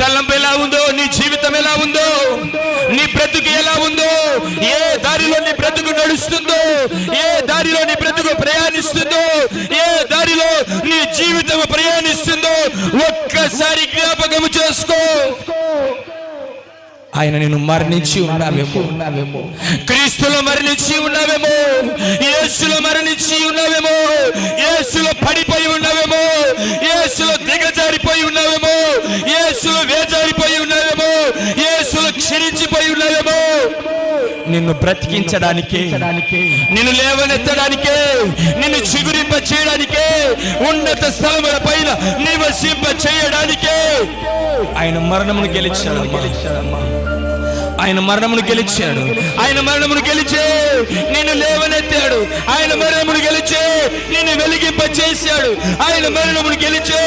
తలంపు ఎలా ఉందో నీ జీవితం ఎలా ఉందో నీ బ్రతుకు ఎలా ఉందో ఏ దారిలో నీ బ్రతుకు నడుస్తుందో ఏ దారిలో నీ బ్రతుకు ప్రయాణిస్తుందో ఏ దారిలో నీ జీవితం ప్రయాణిస్తుందో ఒక్కసారి జ్ఞాపకం చేసుకో. ఆయన నేను మరణించి ఉన్నావేమో. క్రీస్తులో మరణించి ఉన్నావేమో. యేసులో మరణించి ఉన్నావేమో. యేసులో పడిపోయి ఉన్నావేమో యేసులో దిగజారిపోయి ఉన్నావేమో యేసులో వేజారిపోయి ఉన్నావేమో యేసులో క్షీణించిపోయి ఉన్నావేమో నిన్ను బ్రతికించడానికే. నిన్ను లేవనెత్తడానికే. నిన్ను చిగురింప చేయడానికే ఉన్నత స్థలముల పైన నివసింప చేయడానికే ఆయన మరణమును గెలిచాడు ఆయన మరణమును గెలిచాడు. ఆయన మరణమును గెలిచే నిన్ను లేవనెత్తాడు. ఆయన మరణమును గెలిచే నిన్ను వెలిగింప చేశాడు ఆయన మరణమును గెలిచే